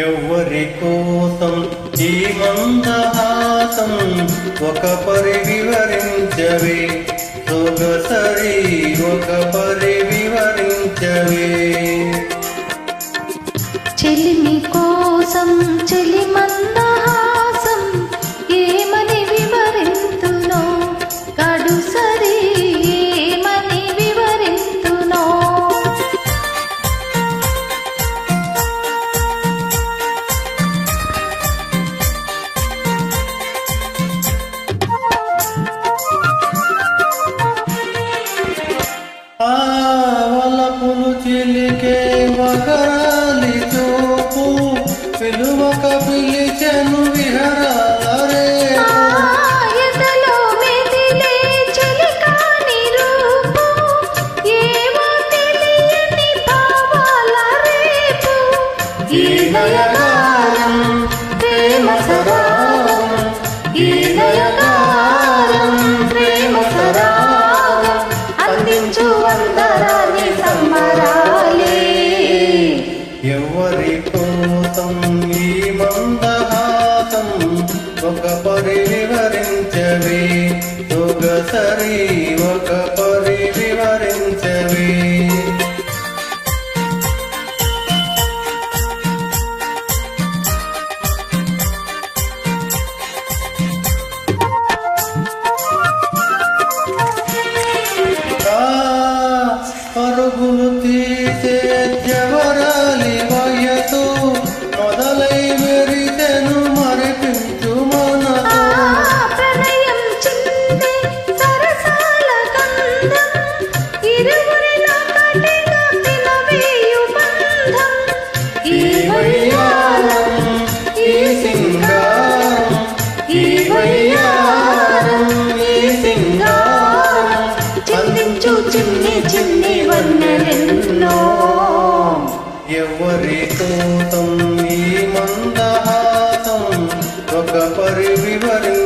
ఎవ్వరి కోసం ఈ మందహాసం ఒక పరి వివరించవే? సొగసరి ఒక పరి వివరించవే? చెలిమి కోసం చెలి వగరాలి చూపు. పిలువక పిలిచెను రేపు. ఈ నయగారం ఒక పరి వివరించవే సొగసరి ఒక పరి వివరించవే పరుగులు చిన్ని చిన్ని వన్నెలెన్నో ఎవరి కోసం ఈ మందహాసం ఒక పరి వివరి